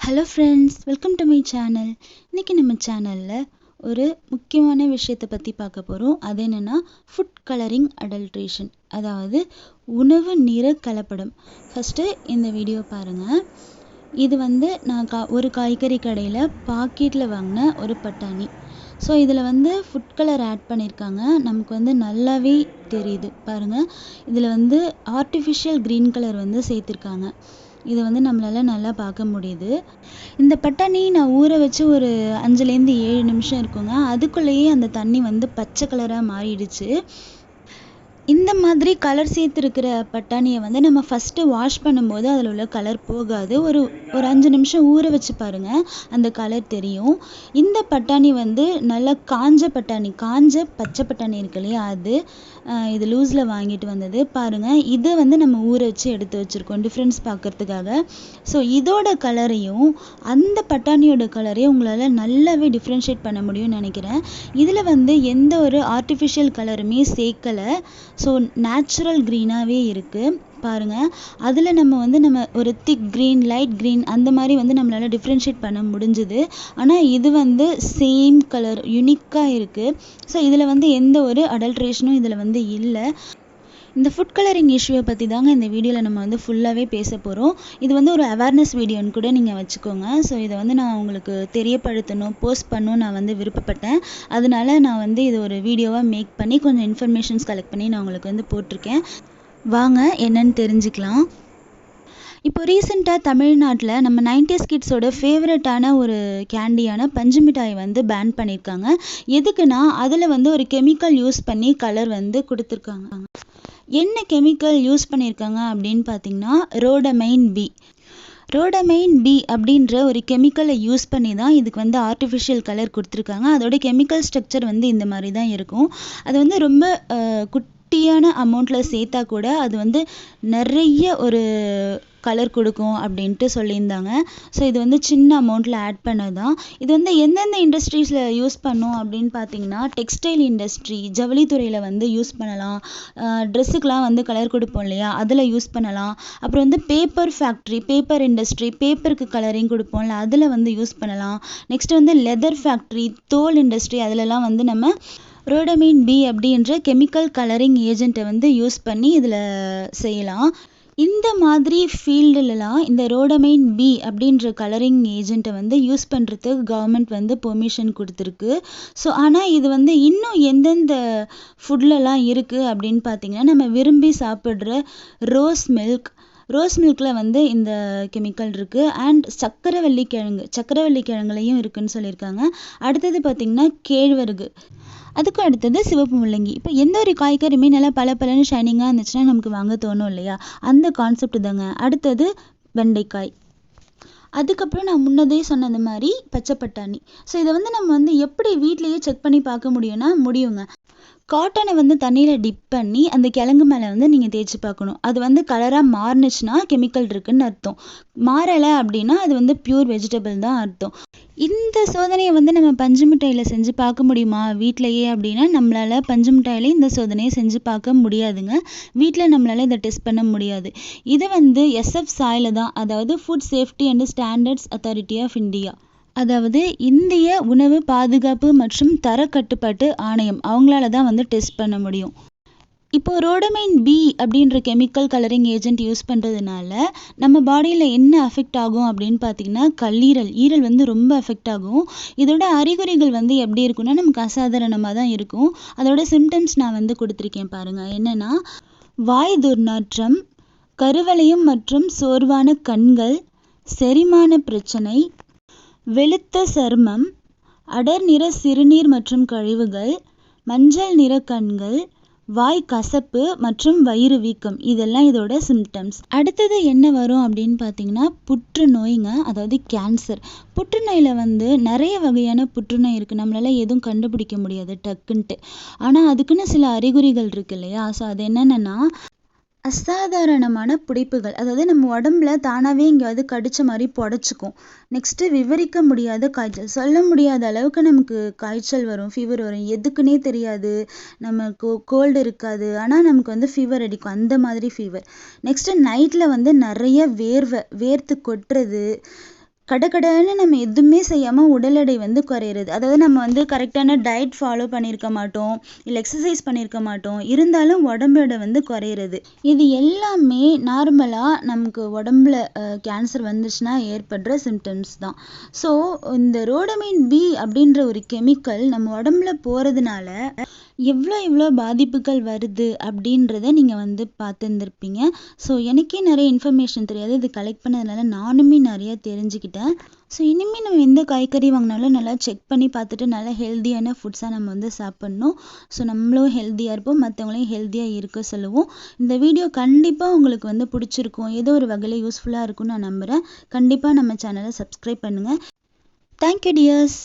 Hello friends welcome to my channel இன்றைக்கி நம்ம சேனலில் ஒரு முக்கியமான விஷயத்தை பற்றி பார்க்க போகிறோம் அது என்னென்னா ஃபுட் கலரிங் அடல்ட்ரேஷன் அதாவது உணவு நிற கலப்படம். ஃபஸ்ட்டு இந்த வீடியோ பாருங்கள் இது வந்து நான் கா ஒரு காய்கறி கடையில் பாக்கெட்டில் வாங்கின ஒரு பட்டாணி. ஸோ இதில் வந்து ஃபுட் கலர் ஆட் பண்ணியிருக்காங்க நமக்கு வந்து நல்லாவே தெரியுது. பாருங்கள் இதில் வந்து ஆர்டிஃபிஷியல் க்ரீன் கலர் வந்து சேர்த்துருக்காங்க. இதை வந்து நம்மளால் நல்லா பார்க்க முடியுது. இந்த பட்டாணி நான் ஊற வச்சு ஒரு அஞ்சுலேருந்து ஏழு நிமிஷம் இருக்குங்க. அதுக்குள்ளேயே அந்த தண்ணி வந்து பச்சை கலராக மாறிடுச்சு. இந்த மாதிரி கலர் சேர்த்துருக்கிற பட்டாணியை வந்து நம்ம ஃபஸ்ட்டு வாஷ் பண்ணும்போது அதில் உள்ள கலர் போகாது. ஒரு ஒரு அஞ்சு நிமிஷம் ஊற வச்சு பாருங்கள் அந்த கலர் தெரியும். இந்த பட்டாணி வந்து நல்லா காஞ்ச பட்டாணி காஞ்ச பச்சை பட்டாணி இருக்கு இல்லையா அது இது லூஸில் வாங்கிட்டு வந்தது. பாருங்கள் இதை வந்து நம்ம ஊற வச்சு எடுத்து வச்சுருக்கோம் டிஃப்ரென்ஸ் பார்க்குறதுக்காக. ஸோ இதோட கலரையும் அந்த பட்டாணியோட கலரையும் உங்களால் நல்லாவே டிஃப்ரென்ஷியேட் பண்ண முடியும்னு நினைக்கிறேன். இதில் வந்து எந்த ஒரு ஆர்டிஃபிஷியல் கலருமே சேர்க்கலை. ஸோ நேச்சுரல் க்ரீனாகவே இருக்குது பாருங்கள் அதில் நம்ம வந்து நம்ம ஒரு திக் க்ரீன் லைட் க்ரீன் அந்த மாதிரி வந்து நம்மளால் டிஃப்ரென்ஷியேட் பண்ண முடிஞ்சுது. ஆனால் இது வந்து சேம் கலர் யுனிக்காக இருக்குது ஸோ இதில் வந்து எந்த ஒரு அடல்ட்ரேஷனும் இதில் வந்து இல்லை. இந்த ஃபுட் கலரிங் இஷ்யூவை பற்றி தாங்க இந்த வீடியோவில் நம்ம வந்து ஃபுல்லாகவே பேச போகிறோம் இது வந்து ஒரு அவேர்னஸ் வீடியோன்னு கூட நீங்கள் வச்சுக்கோங்க. ஸோ இதை வந்து நான் உங்களுக்கு தெரியப்படுத்தணும் போஸ்ட் பண்ணணும் நான் வந்து விருப்பப்பட்டேன். அதனால நான் வந்து இது ஒரு வீடியோவாக மேக் பண்ணி கொஞ்சம் இன்ஃபர்மேஷன்ஸ் கலெக்ட் பண்ணி நான் உங்களுக்கு வந்து போட்டிருக்கேன். வாங்க என்னன்னு தெரிஞ்சுக்கலாம். இப்போ ரீசெண்டாக தமிழ்நாட்டில் நம்ம நைன்டிஸ் கிட்ஸோட ஃபேவரட்டான ஒரு கேண்டியான பஞ்சு மிட்டாய் வந்து பேன் பண்ணியிருக்காங்க. எதுக்குன்னா அதில் வந்து ஒரு கெமிக்கல் யூஸ் பண்ணி கலர் வந்து கொடுத்துருக்காங்க. என்ன கெமிக்கல் யூஸ் பண்ணியிருக்காங்க அப்படின்னு பார்த்தீங்கன்னா ரோடமைன் பி ரோடமைன் பி அப்படின்ற ஒரு கெமிக்கலை யூஸ் பண்ணி தான் இதுக்கு வந்து ஆர்டிஃபிஷியல் கலர் கொடுத்துருக்காங்க. அதோட கெமிக்கல் ஸ்ட்ரக்சர் வந்து இந்த மாதிரி தான் இருக்கும். அது வந்து ரொம்ப குட்டியான அமௌண்ட்டில் சேர்த்தா கூட அது வந்து நிறைய ஒரு கலர் கொடுக்கும் அப்படின்ட்டு சொல்லியிருந்தாங்க. ஸோ இது வந்து சின்ன அமௌண்ட்டில் ஆட் பண்ணது தான் இது வந்து எந்தெந்த இண்டஸ்ட்ரீஸில் யூஸ் பண்ணோம் அப்படின்னு பார்த்தீங்கன்னா டெக்ஸ்டைல் இண்டஸ்ட்ரி ஜவுளித்துறையில் வந்து யூஸ் பண்ணலாம். ட்ரெஸ்ஸுக்கெலாம் வந்து கலர் கொடுப்போம் இல்லையா? அதில் யூஸ் பண்ணலாம். அப்புறம் வந்து பேப்பர் ஃபேக்ட்ரி பேப்பர் இண்டஸ்ட்ரி பேப்பருக்கு கலரிங் கொடுப்போம்ல அதில் வந்து யூஸ் பண்ணலாம். நெக்ஸ்ட் வந்து லெதர் ஃபேக்ட்ரி தோல் இண்டஸ்ட்ரி அதிலலாம் வந்து நம்ம ரோடமின் பி அப்படின்ற கெமிக்கல் கலரிங் ஏஜெண்ட்டை வந்து யூஸ் பண்ணி இதில் செய்யலாம். இந்த மாதிரி ஃபீல்டுலலாம் இந்த ரோடமைன் பி அப்படின்ற கலரிங் ஏஜெண்ட்டை வந்து யூஸ் பண்ணுறதுக்கு கவர்மெண்ட் வந்து பெர்மிஷன் கொடுத்துருக்கு. ஸோ ஆனால் இது வந்து இன்னும் எந்தெந்த ஃபுட்லலாம் இருக்குது அப்படின்னு பார்த்தீங்கன்னா நம்ம விரும்பி சாப்பிட்ற ரோஸ் மில்க் ரோஸ் மில்கில் வந்து இந்த கெமிக்கல் இருக்குது அண்ட் சக்கரவள்ளி கிழங்கு சக்கரவள்ளி கிழங்குலையும் இருக்குதுன்னு சொல்லியிருக்காங்க. அடுத்தது பார்த்திங்கன்னா கேழ்வரகு. அதுக்கு அடுத்தது சிவப்பு முள்ளங்கி. இப்போ எந்த ஒரு காய்கறியுமே நல்லா பல பலன்னு ஷைனிங்காக இருந்துச்சுன்னா நமக்கு வாங்க தோணும் இல்லையா? அந்த கான்செப்ட் தாங்க. அடுத்தது வெண்டைக்காய். அதுக்கப்புறம் நான் முன்னதே சொன்னது மாதிரி பச்சை பட்டாணி. ஸோ இதை வந்து நம்ம வந்து எப்படி வீட்லேயே செக் பண்ணி பார்க்க முடியும்னா முடியுங்க. காட்டனை வந்து தண்ணியில் டிப் பண்ணி அந்த கிழங்கு மேலே வந்து நீங்கள் தேய்ச்சி பார்க்கணும். அது வந்து கலராக மாறுனுச்சுன்னா கெமிக்கல் இருக்குன்னு அர்த்தம். மாறலை அப்படின்னா அது வந்து பியூர் வெஜிடபிள் தான் அர்த்தம். இந்த சோதனையை வந்து நம்ம பஞ்சு மிட்டாயில் செஞ்சு பார்க்க முடியுமா? வீட்டிலையே அப்படின்னா நம்மளால் பஞ்சு மிட்டாயில் இந்த சோதனையை செஞ்சு பார்க்க முடியாதுங்க. வீட்டில் நம்மளால் இதை டெஸ்ட் பண்ண முடியாது. இது வந்து எஸ்எஃப் சாயில் தான் அதாவது food safety and standards authority of India அதாவது இந்திய உணவு பாதுகாப்பு மற்றும் தரக்கட்டுப்பாட்டு ஆணையம் அவங்களால தான் வந்து டெஸ்ட் பண்ண முடியும். இப்போ ரோடமைன் பி அப்படின்ற கெமிக்கல் கலரிங் ஏஜென்ட் யூஸ் பண்ணுறதுனால நம்ம பாடியில் என்ன அஃபெக்ட் ஆகும் அப்படின்னு பார்த்தீங்கன்னா கல்லீரல் ஈரல் வந்து ரொம்ப அஃபெக்ட் ஆகும். இதோட அறிகுறிகள் வந்து எப்படி இருக்குன்னா நமக்கு அசாதாரணமாக தான் இருக்கும். அதோட சிம்டம்ஸ் நான் வந்து கொடுத்துருக்கேன் பாருங்கள் என்னென்னா வாய் துர்நாற்றம் கருவளையம் மற்றும் சோர்வான கண்கள் செரிமான பிரச்சனை வெளுத்த சருமம் அடர் நிற சிறுநீர் மற்றும் கழிவுகள் மஞ்சள் நிற கண்கள் வாய் கசப்பு மற்றும் வயிறு வீக்கம். இதெல்லாம் இதோட சிம்டம்ஸ் அடுத்தது என்ன வரும் அப்படின்னு பார்த்தீங்கன்னா புற்றுநோய்ங்க அதாவது கேன்சர் புற்றுநோயில் வந்து நிறைய வகையான புற்றுநோய் இருக்குது நம்மளால் எதுவும் கண்டுபிடிக்க முடியாது டக்குன்ட்டு. ஆனால் அதுக்குன்னு சில அறிகுறிகள் இருக்கு இல்லையா? ஸோ அது என்னென்னா அசாதாரணமான புடைப்புகள். அதாவது நம்ம உடம்புல தானாகவே எங்கேயாவது கடிச்ச மாதிரி புடச்சிக்கும். நெக்ஸ்ட்டு விவரிக்க முடியாத காய்ச்சல். சொல்ல முடியாத அளவுக்கு நமக்கு காய்ச்சல் வரும் ஃபீவர் வரும். எதுக்குன்னே தெரியாது. நமக்கு கோல்டு இருக்காது. ஆனால் நமக்கு வந்து ஃபீவர் அடிக்கும். அந்த மாதிரி ஃபீவர் நெக்ஸ்ட்டு நைட்டில் வந்து நிறைய வேர்வை வேர்த்து கொட்டுறது கடகடன்னு நம்ம எதுவுமே செய்யாமல் உடல் எடை வந்து குறையிறது. அதாவது நம்ம வந்து கரெக்டான டயட் ஃபாலோ பண்ணியிருக்க மாட்டோம் இல்லை எக்ஸசைஸ் பண்ணியிருக்க மாட்டோம். இருந்தாலும் உடம்பு எடை வந்து குறையிறது. இது எல்லாமே நார்மலாக நமக்கு உடம்புல கேன்சர் வந்துச்சுன்னா ஏற்படுற சிம்டம்ஸ் தான். ஸோ இந்த ரோடமின் பி அப்படின்ற ஒரு கெமிக்கல் நம்ம உடம்புல போகிறதுனால எவ்வளோ எவ்வளோ பாதிப்புகள் வருது அப்படின்றத நீங்கள் வந்து பார்த்துருந்துருப்பீங்க. ஸோ எனக்கே நிறைய இன்ஃபர்மேஷன் தெரியாது. இது கலெக்ட் பண்ணதுனால நானுமே நிறைய தெரிஞ்சுக்கிட்டேன். ஸோ இனிமேல் நம்ம எந்த காய்கறி வாங்கினாலும் நல்லா செக் பண்ணி பார்த்துட்டு நல்லா ஹெல்த்தியான ஃபுட்ஸாக நம்ம வந்து சாப்பிட்ணும். ஸோ நம்மளும் ஹெல்த்தியாக இருப்போம். மற்றவங்களையும் ஹெல்த்தியாக இருக்க சொல்லுவோம். இந்த வீடியோ கண்டிப்பாக உங்களுக்கு வந்து பிடிச்சிருக்கும். ஏதோ ஒரு வகையில் யூஸ்ஃபுல்லாக இருக்கும்னு நான் நம்புகிறேன் கண்டிப்பாக நம்ம சேனலை சப்ஸ்கிரைப் பண்ணுங்கள் தேங்க்யூ டியர்ஸ்